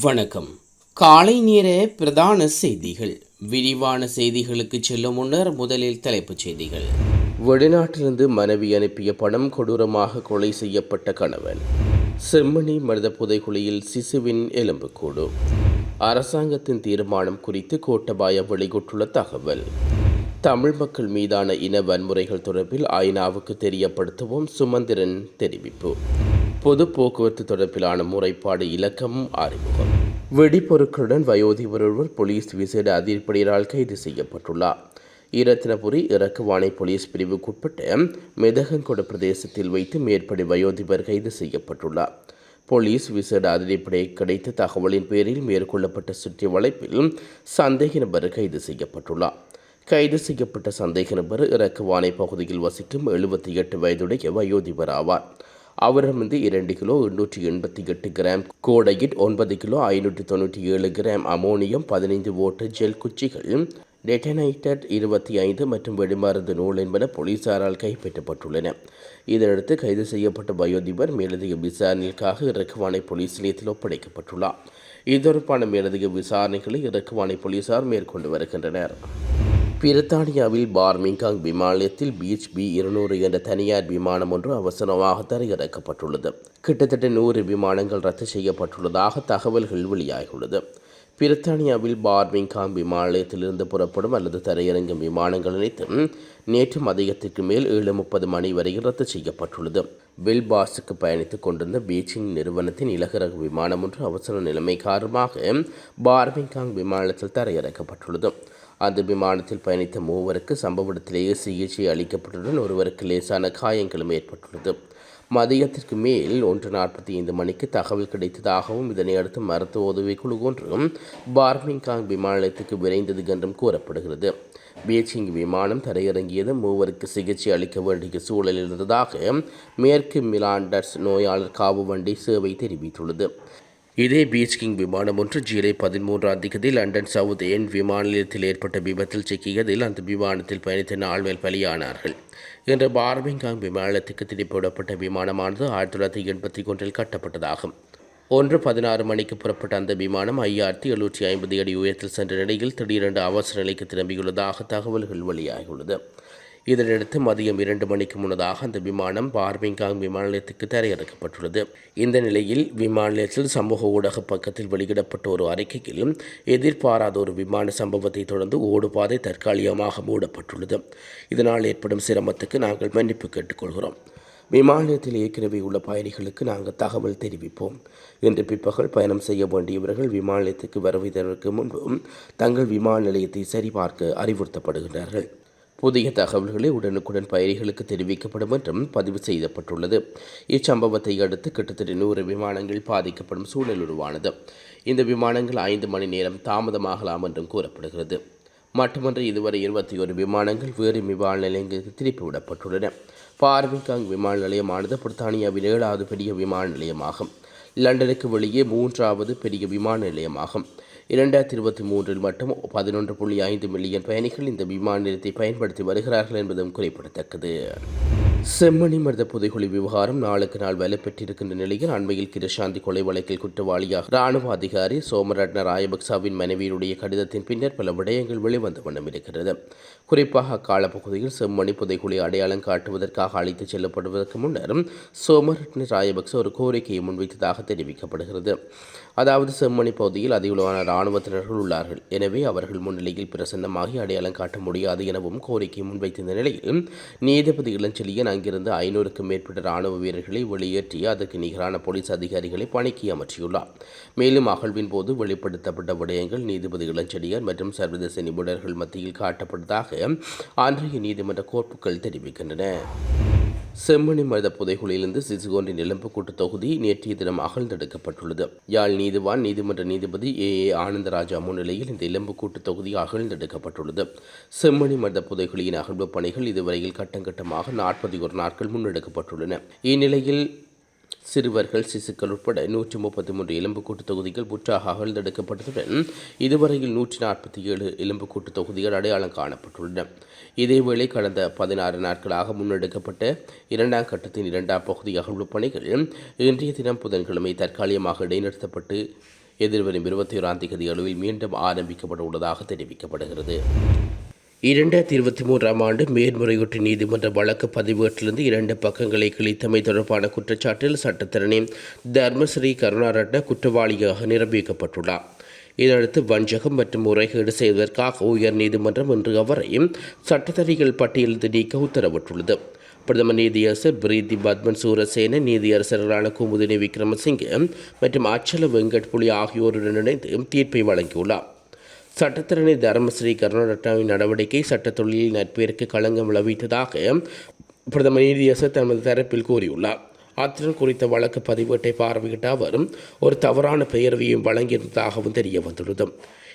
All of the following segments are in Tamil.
வணக்கம். காலை நேர பிரதான செய்திகள். விரிவான செய்திகளுக்கு செல்லும் முன்னர் முதலில் தலைப்புச் செய்திகள். வெளிநாட்டிலிருந்து மனைவி அனுப்பிய பணம் கொடூரமாக கொலை செய்யப்பட்ட கணவன். செம்மணி மனித புதைகுழியில் சிசுவின் எலும்புக்கூடு. அரசாங்கத்தின் தீர்மானம் குறித்து கோட்டபாய வெளியிட்டுள்ள தகவல். தமிழ் மக்கள் மீதான இன வன்முறைகள் தொடர்பில் ஐநாவுக்கு தெரியப்படுத்தவும் சுமந்திரன் தெரிவிப்பு. பொது போக்குவரத்து தொடர்பிலான முறைப்பாடு இலக்கம் அறிமுகம். வெடிப்பொருட்களுடன் வயோதிபர் ஒருவர் போலீஸ் விசேட அதிரப்படையினால் கைது செய்யப்பட்டுள்ளார். ஈரத்தினபுரி இறக்குவானை போலீஸ் பிரிவுக்குட்பட்ட மெதகங்கொட பிரதேசத்தில் வைத்து மேற்படி வயோதிபர் கைது செய்யப்பட்டுள்ளார். போலீஸ் விசேட அதிரப்படை கிடைத்த தகவலின் பேரில் மேற்கொள்ளப்பட்ட சுற்றி வளைப்பில் சந்தேக நபர் கைது செய்யப்பட்டுள்ளார். கைது செய்யப்பட்ட சந்தேக நபர் இறக்குவானை பகுதியில் வசிக்கும் எழுபத்தி எட்டு வயதுடைய வயோதிபர் ஆவார். அவரிடமிருந்து இரண்டு கிலோ எண்ணூற்றி எண்பத்தி எட்டு கிராம். கோடையிட் ஒன்பது கிலோ ஐநூற்றி தொண்ணூற்றி ஏழு கிராம். அமோனியம் பதினைந்து ஓட்டு. ஜெல் குச்சிகள் டெட்டனைட்டட் இருபத்தி ஐந்து மற்றும் வெடிமருந்து நூல் என்பன போலீசாரால் கைப்பற்றப்பட்டுள்ளன. இதனடுத்து கைது செய்யப்பட்ட வயோதிபர் மேலதிக விசாரணைக்காக இறக்குவானை போலீஸ் நிலையத்தில் ஒப்படைக்கப்பட்டுள்ளார். இது தொடர்பான மேலதிக விசாரணைகளை இறக்குவானை போலீசார் மேற்கொண்டு வருகின்றனர். பிரித்தானியாவில் பார்மிங்காங் விமானத்தில் பீச் பி இருநூறு என்ற தனியார் விமானம் ஒன்று அவசரமாக தரையிறக்கப்பட்டுள்ளது. கிட்டத்தட்ட நூறு விமானங்கள் ரத்து செய்யப்பட்டுள்ளதாக தகவல்கள் வெளியாகியுள்ளது. பிரித்தானியாவில் பார்மிங்காங் விமான நிலையத்திலிருந்து புறப்படும் அல்லது தரையிறங்கும் விமானங்கள் அனைத்தும் நேற்று மதியத்திற்கு மேல் ஏழு முப்பது மணி வரை ரத்து செய்யப்பட்டுள்ளது. பில்பாஸுக்கு பயணித்துக் கொண்டிருந்த பீச்சிங் நிறுவனத்தின் இலகுரக விமானம் ஒன்று அவசர நிலைமை காரணமாக பார்மிங்காங் விமானத்தில் தரையிறக்கப்பட்டுள்ளது. அந்த விமானத்தில் பயணித்த மூவருக்கு சம்பவ இடத்திலேயே சிகிச்சை அளிக்கப்பட்டுடன் ஒருவருக்கு லேசான காயங்களும் ஏற்பட்டுள்ளது. மதியத்திற்கு மேல் ஒன்று நாற்பத்தி ஐந்து மணிக்கு தகவல் கிடைத்ததாகவும் இதனை அடுத்து மருத்துவ உதவி குழு ஒன்றும் பார்மிங்காங் விமான நிலையத்துக்கு விரைந்தது என்றும் கூறப்படுகிறது. பீச்சிங் விமானம் தரையிறங்கியது மூவருக்கு சிகிச்சை அளிக்க வேண்டிய சூழலில் இருந்ததாக மேற்கு மிலாண்டர்ஸ் நோயாளர் காவு வண்டி சேவை தெரிவித்துள்ளது. இதே பீச் கிங் விமானம் ஒன்று ஜூலை பதிமூன்றாம் தேதி லண்டன் சவுத் என் விமான நிலையத்தில் ஏற்பட்ட விபத்தில் சிக்கியதில் அந்த விமானத்தில் பயணித்த நால்வர் பலியானார்கள். இன்று பார்மிங்காங் விமானத்துக்கு திருப்பிவிடப்பட்ட விமானமானது ஆயிரத்தி தொள்ளாயிரத்தி எண்பத்தி ஒன்றில் கட்டப்பட்டதாகும். ஒன்று பதினாறு மணிக்கு புறப்பட்ட அந்த விமானம் ஐயாயிரத்தி எழுநூற்றி ஐம்பது அடி உயரத்தில் சென்ற நிலையில் திடீரென்று அவசர நிலைக்கு திரும்பியுள்ளதாக தகவல்கள் வெளியாகியுள்ளது. இதனையடுத்து மதியம் இரண்டு மணிக்கு முன்னதாக அந்த விமானம் பார்மிங்காங் விமான நிலையத்துக்கு தரையிறக்கப்பட்டுள்ளது. இந்த நிலையில் விமான நிலையத்தில் சமூக ஊடக பக்கத்தில் வெளியிடப்பட்ட ஒரு அறிக்கையில் எதிர்பாராத ஒரு விமான சம்பவத்தை தொடர்ந்து ஓடுபாதை தற்காலிகமாக மூடப்பட்டுள்ளது. இதனால் ஏற்படும் சிரமத்துக்கு நாங்கள் மன்னிப்பு கேட்டுக்கொள்கிறோம். விமான நிலையத்தில் ஏற்கனவே உள்ள பயணிகளுக்கு நாங்கள் தகவல் தெரிவிப்போம். இன்று பிற்பகல் பயணம் செய்ய வேண்டியவர்கள் விமான நிலையத்துக்கு வருவதற்கு முன்பும் தங்கள் விமான நிலையத்தை சரிபார்க்க அறிவுறுத்தப்படுகின்றார்கள். புதிய தகவல்களை உடனுக்குடன் பயணிகளுக்கு தெரிவிக்கப்படும் என்றும் பதிவு செய்யப்பட்டுள்ளது. இச்சம்பவத்தை அடுத்து கிட்டத்தட்ட நூறு விமானங்கள் பாதிக்கப்படும் சூழல் உருவானது. இந்த விமானங்கள் ஐந்து மணி நேரம் தாமதமாகலாம் என்றும் கூறப்படுகிறது. மட்டுமன்றி இதுவரை இருபத்தி ஒரு விமானங்கள் வேறு விமான நிலையங்களுக்கு திருப்பி விடப்பட்டுள்ளன. பார்மிகாங் விமான நிலையமானது பிரித்தானியாவின் ஏழாவது பெரிய விமான நிலையமாகும். லண்டனுக்கு வெளியே மூன்றாவது பெரிய விமான நிலையமாகும். இரண்டாயிரத்தி இருபத்தி மூன்றில் மட்டும் பதினொன்று புள்ளி ஐந்து மில்லியன் பயணிகள் இந்த விமான நிலையத்தை பயன்படுத்தி வருகிறார்கள் என்பதும் குறிப்பிடத்தக்கது. செம்மணி மருத புதைகுழி விவகாரம் நாளுக்கு நாள் வலுப்பெற்றிருக்கின்ற நிலையில் அண்மையில் கிருஷாந்தி கொலை வழக்கில் குற்றவாளியாக ராணுவ அதிகாரி சோமரட்ன ராயபக்சாவின் மனைவியுடைய கடிதத்தின் பின்னர் பல விடயங்கள் வெளிவந்த வண்ணம் இருக்கிறது. குறிப்பாக அக்காலப்பகுதியில் செம்மணி புதைகுழி அடையாளம் காட்டுவதற்காக அழைத்துச் செல்லப்படுவதற்கு முன்னர் சோமரட்ன ராயபக்ச ஒரு கோரிக்கையை முன்வைத்ததாக தெரிவிக்கப்படுகிறது. அதாவது செம்மணி பகுதியில் அதிகளவான இராணுவத்தினர்கள் உள்ளார்கள். எனவே அவர்கள் முன்னிலையில் பிரசன்னமாகி அடையாளம் காட்ட முடியாது எனவும் கோரிக்கை முன்வைத்திருந்த நிலையில் நீதிபதி இளஞ்செலியன் அங்கிருந்து ஐநூறுக்கும் மேற்பட்ட ராணுவ வீரர்களை வெளியேற்றி அதற்கு நிகரான போலீஸ் அதிகாரிகளை பணிக்கு அமர்த்தியுள்ளார் மேலும் அகழ்வின் போது வெளிப்படுத்தப்பட்ட விடயங்கள் நீதிபதி இளஞ்செழியன் மற்றும் சர்வதேச நிபுணர்கள் மத்தியில் காட்டப்பட்டதாக அன்றைய நீதிமன்ற கோர்ப்புகள் தெரிவிக்கின்றன. செம்மணி மருத புதைகுழியிலிருந்து சிசுகோண்டின் நிலம்புக்கூட்டு தொகுதி நேற்றைய தினம் அகழ்ந்தெடுக்கப்பட்டுள்ளது. யாழ் நீதிவான் நீதிமன்ற நீதிபதி ஏ. ஏ. ஆனந்தராஜா முன்னிலையில் இந்த எலும்புக்கூட்டு தொகுதி அகழ்ந்தெடுக்கப்பட்டுள்ளது. செம்மணி மருத புதைகுழியின் அகழ்வு பணிகள் இதுவரையில் கட்டங்கட்டமாக நாற்பத்தி ஒரு நாட்கள் முன்னெடுக்கப்பட்டுள்ளன. இந்நிலையில் சிறுவர்கள் சிசுக்கள் உட்பட நூற்றி முப்பத்தி மூன்று எலும்புக்கூட்டு தொகுதிகள் புற்றாக அகழ்ந்தெடுக்கப்பட்டதுடன் இதுவரையில் நூற்றி நாற்பத்தி ஏழு எலும்புக்கூட்டு தொகுதிகள் அடையாளம் காணப்பட்டுள்ளன. இதேவேளை கடந்த பதினாறு நாட்களாக முன்னெடுக்கப்பட்ட இரண்டாம் கட்டத்தின் இரண்டாம் பகுதி அகழ்வு பணிகள் இன்றைய தினம் புதன்கிழமை தற்காலிகமாக இடைநிறுத்தப்பட்டு எதிர்வரும் இருபத்தி ஓராம் தேதி அளவில் மீண்டும் ஆரம்பிக்கப்பட உள்ளதாக தெரிவிக்கப்படுகிறது. இரண்டாயிரத்தி இருபத்தி மூன்றாம் ஆண்டு மேன்முறையீட்டு நீதிமன்ற வழக்கு பதிவேட்டிலிருந்து இரண்டு பக்கங்களை கிழித்தமை தொடர்பான குற்றச்சாட்டில் சட்டத்தரணி தர்மஸ்ரீ கருணாரட்ன குற்றவாளியாக நிரூபிக்கப்பட்டுள்ளார். இதனடுத்து வஞ்சகம் மற்றும் முறைகேடு செய்வதற்காக உயர் நீதிமன்றம் இன்று அவரை சட்டத்தறிகள் பட்டியலில் நீக்க உத்தரவிட்டுள்ளது. பிரதம நீதியரசர் பிரீதி பத்மன் சூரசேன நீதியரசர்களான குமுதினி விக்ரமசிங்கே மற்றும் அச்சல வெங்கட் புலி ஆகியோருடன் இணைந்து தீர்ப்பை வழங்கியுள்ளார். சட்டத்திறனை தர்மஸ்ரீ கருணாரட்னாவின் நடவடிக்கை சட்டத்தொழிலில் நட்பிற்கு களங்கம் விளைவித்ததாக பிரதம நீதியரசர் தமது தரப்பில் கூறியுள்ளார். அத்துடன் குறித்த வழக்கு பதிவேட்டை பார்வையிட்ட அவர் ஒரு தவறான பெயர்வையும் வழங்கியிருந்ததாகவும் தெரிய வந்துள்ளது.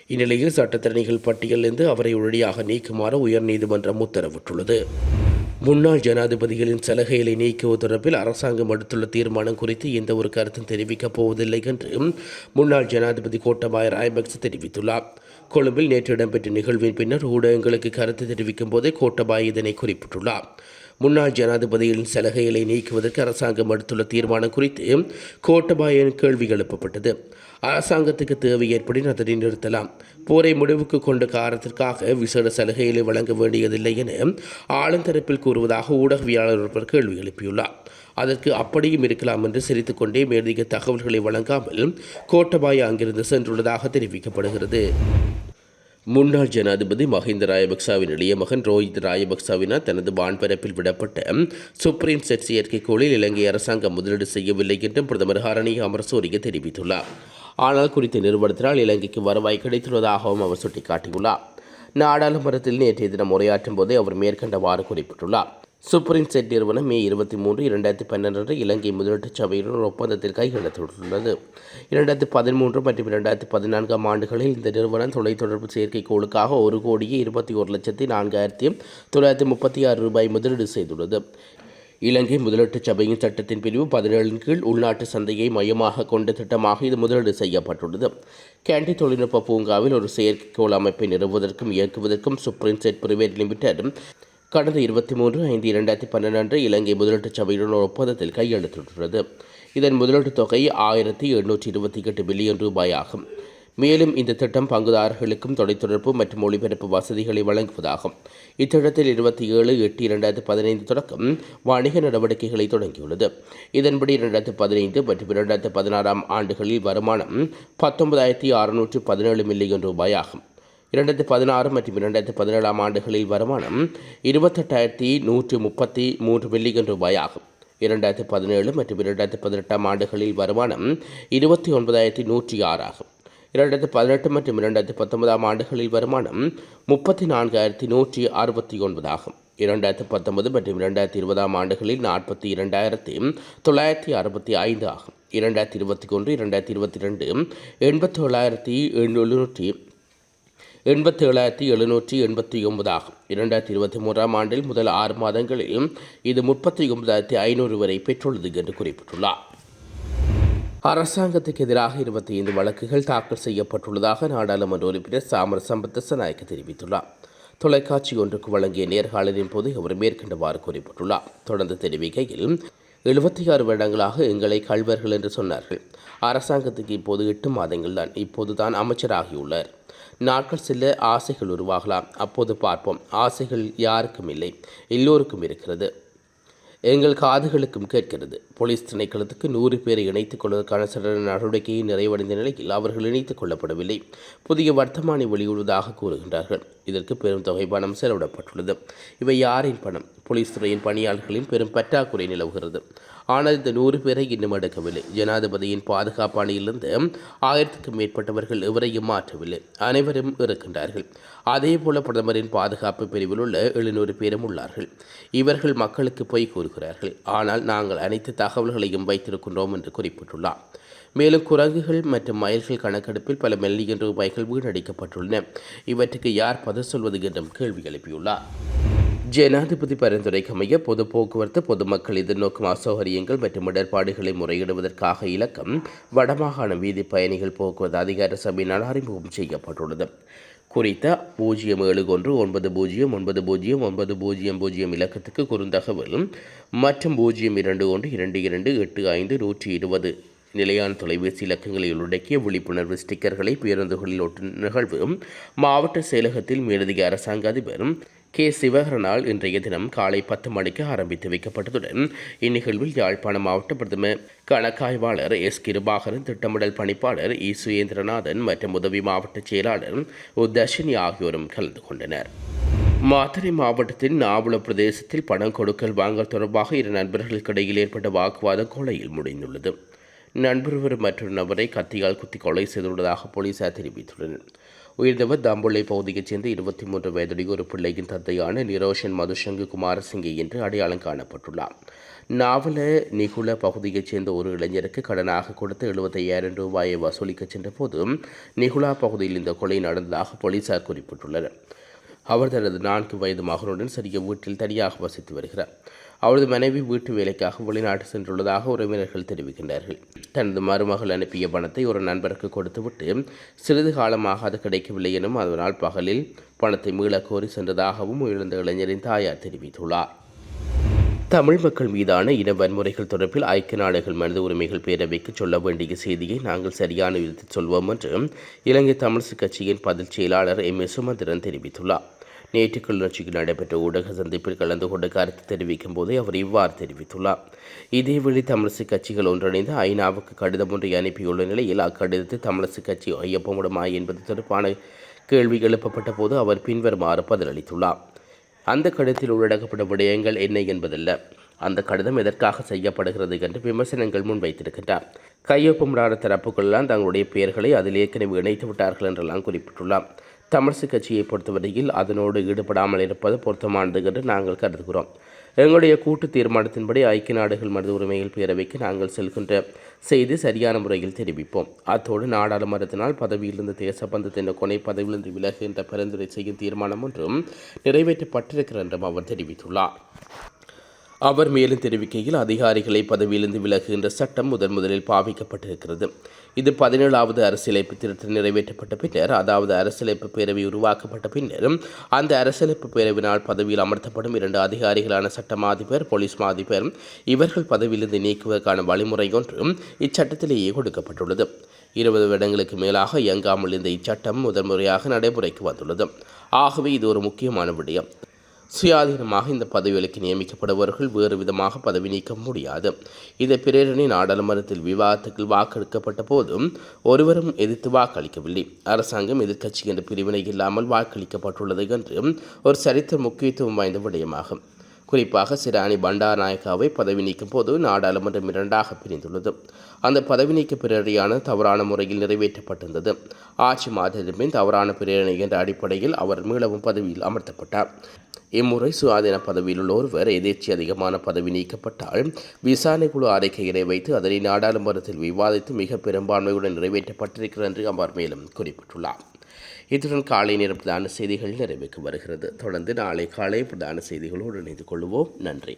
இந்நிலையில் சட்டத்திறனிகள் பட்டியலிருந்து அவரை உடனடியாக நீக்குமாறு உயர்நீதிமன்றம் உத்தரவிட்டுள்ளது. முன்னாள் ஜனாதிபதிகளின் சலுகைகளை நீக்குவது தொடர்பில் அரசாங்கம் எடுத்துள்ள தீர்மானம் குறித்து எந்த ஒரு கருத்தும் தெரிவிக்கப் போவதில்லை என்று முன்னாள் ஜனாதிபதி கோட்டபாய ராயபக்ச தெரிவித்துள்ளார். கொழும்பில் நேற்று இடம்பெற்ற நிகழ்வின் பின்னர் ஊடகங்களுக்கு கருத்து தெரிவிக்கும் போதே கோட்டபாய் இதனை குறிப்பிட்டுள்ளார். முன்னாள் ஜனாதிபதியின் சலுகைகளை நீக்குவதற்கு அரசாங்கம் எடுத்துள்ள தீர்மானம் குறித்து கோட்டபாயன் கேள்வி எழுப்பப்பட்டது. அரசாங்கத்துக்கு தேவை ஏற்படின் அதனை நிறுத்தலாம். போரை முடிவுக்கு கொண்ட காரணத்திற்காக விசேட சலுகைகளை வழங்க வேண்டியதில்லை என ஆளுந்தரப்பில் கூறுவதாக ஊடகவியாளர் ஒருவர் கேள்வி எழுப்பியுள்ளார். அதற்கு அப்படியும் இருக்கலாம் என்று சிரித்துக்கொண்டே மேலதிக தகவல்களை வழங்காமல் கோட்டபாய அங்கிருந்து சென்றுள்ளதாக தெரிவிக்கப்படுகிறது. முன்னாள் ஜனாதிபதி மஹிந்த ராயபக்சாவின் இளைய மகன் ரோஹித் ராயபக்சாவினால் தனது வான்பரப்பில் விடப்பட்ட சுப்ரீம் செட் செயற்கைக்கோளில் இலங்கை அரசாங்கம் முதலீடு செய்யவில்லை என்றும் பிரதமர் ஹரணி அமரசூரிய தெரிவித்துள்ளார். ஆனால் குறித்த நிறுவனத்தினால் இலங்கைக்கு வருவாய் கிடைத்துள்ளதாகவும் அவர் சுட்டிக்காட்டியுள்ளார். நாடாளுமன்றத்தில் நேற்றைய தினம் உரையாற்றும் போதே அவர் மேற்கண்டவாறு குறிப்பிட்டுள்ளார். சுப்ரீம் செட் நிறுவனம் மே இருபத்தி மூன்று இரண்டாயிரத்தி பன்னெண்டு இலங்கை முதலீட்டு சபையுடன் ஒரு ஒப்பந்தத்தில் கையெழுத்திட்டுள்ளது இரண்டாயிரத்தி பதிமூன்று மற்றும் இரண்டாயிரத்தி பதினான்காம் ஆண்டுகளில் இந்த நிறுவனம் தொலைத்தொடர்பு செயற்கைக்கோளுக்காக ஒரு கோடியே இருபத்தி ஒரு லட்சத்தி நான்காயிரத்தி தொள்ளாயிரத்தி முப்பத்தி ஆறு ரூபாய் முதலீடு செய்துள்ளது. இலங்கை முதலீட்டு சபையின் சட்டத்தின் பிரிவு பதினேழின் கீழ் உள்நாட்டு சந்தையை மையமாக கொண்ட திட்டமாக இது முதலீடு செய்யப்பட்டுள்ளது. கேண்டி தொழில்நுட்ப பூங்காவில் ஒரு செயற்கைக்கோள் அமைப்பை நிறுவுவதற்கும் இயக்குவதற்கும் சுப்ரீம் செட் பிரைவேட் லிமிடெட் கடந்த இருபத்தி மூன்று ஐந்து இரண்டாயிரத்தி பன்னெண்டு அன்று இலங்கை முதலீட்டுச் சபையுடன் ஒரு ஒப்பந்தத்தில் கையெழுத்திட்டுள்ளது. இதன் முதலீட்டுத் தொகை ஆயிரத்தி எண்ணூற்றி இருபத்தி எட்டு பில்லியன் ரூபாய் ஆகும் மேலும் இந்த திட்டம் பங்குதாரர்களுக்கும் தொலைத்தொடர்பு மற்றும் ஒளிபரப்பு வசதிகளை வழங்குவதாகும். இத்திட்டத்தில் இருபத்தி ஏழு எட்டு இரண்டாயிரத்தி பதினைந்து தொடக்கம் வணிக நடவடிக்கைகளை தொடங்கியுள்ளது. இதன்படி இரண்டாயிரத்தி பதினைந்து மற்றும் இரண்டாயிரத்தி பதினாறாம் ஆண்டுகளில் வருமானம் பத்தொன்பதாயிரத்தி அறுநூற்று பதினேழு மில்லியன் ரூபாய் ஆகும் இரண்டாயிரத்தி பதினாறு மற்றும் இரண்டாயிரத்தி பதினேழாம் ஆண்டுகளில் வருமானம் இருபத்தெட்டாயிரத்தி நூற்றி முப்பத்தி மூன்று மில்லியன் ரூபாய் ஆகும் இரண்டாயிரத்தி பதினேழு மற்றும் இரண்டாயிரத்தி பதினெட்டாம் ஆண்டுகளில் வருமானம் இருபத்தி ஒன்பதாயிரத்தி நூற்றி ஆறு ஆகும் இரண்டாயிரத்தி பதினெட்டு மற்றும் இரண்டாயிரத்தி பத்தொன்பதாம் ஆண்டுகளில் வருமானம் முப்பத்தி நான்காயிரத்தி நூற்றி அறுபத்தி ஒன்பது ஆகும் இரண்டாயிரத்தி பத்தொன்பது மற்றும் இரண்டாயிரத்தி இருபதாம் ஆண்டுகளில் நாற்பத்தி இரண்டாயிரத்தி தொள்ளாயிரத்தி அறுபத்தி ஐந்து ஆகும். இரண்டாயிரத்தி இருபத்தி ஒன்று இரண்டாயிரத்தி இருபத்தி ரெண்டு எண்பத்தி தொள்ளாயிரத்தி எழுநூற்றி எண்பத்தி ஏழாயிரத்தி எழுநூற்றி எண்பத்தி ஒன்பது ஆகும். இரண்டாயிரத்தி இருபத்தி மூன்றாம் ஆண்டில் முதல் ஆறு மாதங்களில் இது முப்பத்தி ஒன்பதாயிரத்தி ஐநூறு வரை பெற்றுள்ளது என்று குறிப்பிட்டுள்ளார். அரசாங்கத்துக்கு எதிராக இருபத்தி ஐந்து வழக்குகள் தாக்கல் செய்யப்பட்டுள்ளதாக நாடாளுமன்ற உறுப்பினர் சாமர சம்பத் தசநாயக்க தெரிவித்துள்ளார். தொலைக்காட்சி ஒன்றுக்கு வழங்கிய நேர்காணலின் போது அவர் மேற்கண்டவாறு குறிப்பிட்டுள்ளார். தொடர்ந்து தெரிவிக்கையில் எழுபத்தி ஆறு வருடங்களாக எங்களை கல்வர்கள் என்று சொன்னார்கள். அரசாங்கத்துக்கு இப்போது எட்டு மாதங்கள் தான் இப்போது தான் அமைச்சராகியுள்ளார். நாட்கள் செல்ல ஆசைகள் உருவாகலாம். அப்போது பார்ப்போம். ஆசைகள் யாருக்கும் இல்லை. எல்லோருக்கும் இருக்கிறது. எங்கள் காதுகளுக்கும் கேட்கிறது. போலீஸ் திணைக்களத்துக்கு நூறு பேரை இணைத்துக் கொள்வதற்கான சட்ட நடவடிக்கையை நிறைவடைந்த நிலையில் அவர்கள் இணைத்துக் கொள்ளப்படவில்லை. புதிய வர்த்தமானி வெளியிடுவதாக கூறுகின்றார்கள். இதற்கு பெரும் தொகை பணம் செலவிடப்பட்டுள்ளது. இவை யாரின் பணம்? போலீஸ் துறையின் பணியாளர்களின் பெரும் பற்றாக்குறை நிலவுகிறது. ஆனால் இந்த நூறு பேரை இன்னும் எடுக்கவில்லை ஜனாதிபதியின் பாதுகாப்பு அணியிலிருந்து ஆயிரத்துக்கும் மேற்பட்டவர்கள் எவரையும் மாற்றவில்லை. அனைவரும் இருக்கின்றார்கள் அதேபோல பிரதமரின் பாதுகாப்பு பிரிவில் உள்ள எழுநூறு பேரும் உள்ளார்கள். இவர்கள் மக்களுக்கு பொய் கூறுகிறார்கள். ஆனால் நாங்கள் அனைத்து தகவல்களையும் வைத்திருக்கின்றோம் என்று குறிப்பிட்டுள்ளார். மேலும் குரங்குகள் மற்றும் மயில்கள் கணக்கெடுப்பில் பல மில்லியன் ரூபாய்கள் வீணடிக்கப்பட்டுள்ளன. இவற்றுக்கு யார் பதில் சொல்வது என்றும் கேள்வி எழுப்பியுள்ளார். ஜனாதிபதி பரிந்துரைக்கு அமைய பொது போக்குவரத்து பொதுமக்கள் எதிர்நோக்கும் அசௌகரியங்கள் மற்றும் இடர்பாடுகளை முறையிடுவதற்காக இலக்கம் வடமாகாண வீதி பயணிகள் போக்குவரத்து அதிகார சபையினால் அறிமுகம் செய்யப்பட்டுள்ளது. குறித்த பூஜ்ஜியம் ஏழு ஒன்று ஒன்பது பூஜ்ஜியம் ஒன்பது பூஜ்ஜியம் ஒன்பது பூஜ்ஜியம் பூஜ்ஜியம் இலக்கத்துக்கு குறுந்தகவல் மற்றும் பூஜ்ஜியம் இரண்டு ஒன்று இரண்டு இரண்டு எட்டு ஐந்து நூற்றி இருபது. நிலையான தொலைபேசி இலக்கங்களை உள்ளடக்கிய விழிப்புணர்வு ஸ்டிக்கர்களை பேருந்துகளில் ஒட்டு நிகழ்வு மாவட்ட செயலகத்தில் மேலதிக அரசாங்க அதிபர் கே. சிவகரனால் இன்றைய தினம் காலை பத்து மணிக்கு ஆரம்பித்து வைக்கப்பட்டதுடன் இந்நிகழ்வில் யாழ்ப்பாண மாவட்ட பிரதம கணக்காய்வாளர் எஸ். கிருபாகரன் திட்டமிடல் பணிப்பாளர் இ. சுயேந்திரநாதன் மற்றும் உதவி மாவட்ட செயலாளர் உதர்ஷினி ஆகியோரும் கலந்து கொண்டனர். மாத்தறை மாவட்டத்தின் நாவல பிரதேசத்தில் பணம் கொடுக்கல் வாங்கல் தொடர்பாக இரு நண்பர்களுக்கிடையில் ஏற்பட்ட வாக்குவாதம் கொலையில் முடிந்துள்ளது. நண்பர் மற்றொரு நபரை கத்தியால் குத்தி கொலை செய்துள்ளதாக போலீசார் தெரிவித்துள்ளனர். உயிர்ந்தவர் தாம்புள்ளை பகுதியைச் சேர்ந்த இருபத்தி மூன்று வயதுடைய ஒரு பிள்ளையின் தந்தையான நிரோஷன் மதுசங்கு குமாரசிங்கே என்று அடையாளம் காணப்பட்டுள்ளார். நாவல நிகுல பகுதியைச் சேர்ந்த ஒரு இளைஞருக்கு கடனாக கொடுத்து எழுபத்தையாயிரம் ரூபாயை வசூலிக்கச் சென்றபோது நிகுலா பகுதியில் இந்த கொலை நடந்ததாக போலீசார் குறிப்பிட்டுள்ளனர். அவர் தனது நான்கு வயது மகனுடன் சிறிய வீட்டில் தனியாக வசித்து வருகிறார். அவரது மனைவி வீட்டு வேலைக்காக வெளிநாட்டு சென்றுள்ளதாக உறவினர்கள் தெரிவிக்கின்றார்கள். தனது மருமகள் அனுப்பிய பணத்தை ஒரு நண்பருக்கு கொடுத்துவிட்டு சிறிது காலமாக அது கிடைக்கவில்லை எனும் அதனால் பகலில் பணத்தை மீளக் கோரி சென்றதாகவும் இழந்த இளைஞரின் தாயார் தெரிவித்துள்ளார். தமிழ் மக்கள் மீதான இன வன்முறைகள் தொடர்பில் ஐக்கிய நாடுகள் மனித உரிமைகள் பேரவைக்கு சொல்ல வேண்டிய செய்தியை நாங்கள் சரியான விதத்தில் சொல்வோம் என்று இலங்கை தமிழிசு கட்சியின் பதில் செயலாளர் எம். எஸ். சுமந்திரன் தெரிவித்துள்ளார். நேற்று கிளர்ச்சிக்கு நடைபெற்ற ஊடக சந்திப்பில் கலந்து கொண்டு கருத்து தெரிவிக்கும் போதே அவர் இவ்வாறு தெரிவித்துள்ளார். இதேவேளை தமிழிசை கட்சிகள் ஒன்றிணைந்து ஐநாவுக்கு கடிதம் ஒன்றை அனுப்பியுள்ள நிலையில் அக்கடிதத்தை தமிழிசை கட்சி ஐயப்பமுடுமா என்பது தொடர்பான கேள்வி எழுப்பப்பட்ட போது அவர் பின்வருமாறு பதிலளித்துள்ளார். அந்த கடிதத்தில் உள்ளடக்கப்பட்ட விடயங்கள் என்ன என்பதல்ல. அந்த கடிதம் எதற்காக செய்யப்படுகிறது என்று விமர்சனங்கள் முன்வைத்திருக்கின்றார் கையொப்பமிடாத தரப்புகளெல்லாம் தங்களுடைய பெயர்களை அதில் ஏற்கனவே இணைத்து விட்டார்கள் என்றெல்லாம் குறிப்பிட்டுள்ளார். தமிழிசு கட்சியை பொறுத்தவரையில் அதனோடு ஈடுபடாமல் இருப்பது பொருத்தமானது என்று நாங்கள் கருதுகிறோம். எங்களுடைய கூட்டு தீர்மானத்தின்படி ஐக்கிய நாடுகள் மனித உரிமைகள் பேரவைக்கு நாங்கள் செல்கின்ற செய்தி சரியான முறையில் தெரிவிப்போம். அத்தோடு நாடாளுமன்றத்தினால் பதவியிலிருந்து தேசபந்தத்தின் கொனை பதவியிலிருந்து விலகுகின்ற பரிந்துரை செய்யும் தீர்மானம் ஒன்றும் நிறைவேற்றப்பட்டிருக்கிறது என்றும் அவர் தெரிவித்துள்ளார். அவர் மேலும் தெரிவிக்கையில் அதிகாரிகளை பதவியிலிருந்து விலகுகின்ற சட்டம் முதன் முதலில் பாவிக்கப்பட்டிருக்கிறது. இது பதினேழாவது அரசியலமைப்பு திருத்தம் நிறைவேற்றப்பட்ட பின்னர் அதாவது அரசியலமைப்பு பேரவை உருவாக்கப்பட்ட பின்னரும் அந்த அரசியலமைப்பு பேரவினால் பதவியில் அமர்த்தப்படும் இரண்டு அதிகாரிகளான சட்ட அதிபர் போலீஸ் மாதிபர் இவர்கள் பதவியிலிருந்து நீக்குவதற்கான வழிமுறை ஒன்றும் இச்சட்டத்திலேயே கொடுக்கப்பட்டுள்ளது. இருபது வருடங்களுக்கு மேலாக இயங்காமல் இருந்த இச்சட்டம் முதன்முறையாக நடைமுறைக்கு வந்துள்ளது. ஆகவே இது ஒரு முக்கியமான விடயம். சுயாதீனமாக இந்த பதவிகளுக்கு நியமிக்கப்படுபவர்கள் வேறு விதமாக பதவி நீக்க முடியாது. இந்த பிரேரணை நாடாளுமன்றத்தில் விவாதத்துக்கு வாக்கெடுக்கப்பட்ட போதும் ஒருவரும் எதிர்த்து வாக்களிக்கவில்லை. அரசாங்கம் எதிர்க்கட்சி என்ற பிரிவினை இல்லாமல் வாக்களிக்கப்பட்டுள்ளது என்று ஒரு சரித்திர முக்கியத்துவம் வாய்ந்த விடயமாகும். குறிப்பாக சிராணி பண்டாநாயக்காவை பதவி நீக்கும் போது நாடாளுமன்றம் இரண்டாக பிரிந்துள்ளது. அந்த பதவி நீக்க பிரேரணையான தவறான முறையில் நிறைவேற்றப்பட்டிருந்தது. ஆட்சி மாதத்தின் தவறான பிரேரணை என்ற அடிப்படையில் அவர் மீளவும் பதவியில் அமர்த்தப்பட்டார். இம்முறை சுயாதீன பதவியில் உள்ளோர் ஒருவர் எதேச்சி அதிகமான பதவி நீக்கப்பட்டால் விசாரணை குழு அறிக்கையினை வைத்து அதனை நாடாளுமன்றத்தில் விவாதித்து மிக பெரும்பான்மையுடன் நிறைவேற்றப்பட்டிருக்கிறது என்று அவர் மேலும் குறிப்பிட்டுள்ளார். இத்துடன் காலை நேர பிரதான செய்திகள் நிறைவேற்று வருகிறது. தொடர்ந்து நாளை காலை பிரதான செய்திகளோடு இணைந்து கொள்வோம். நன்றி.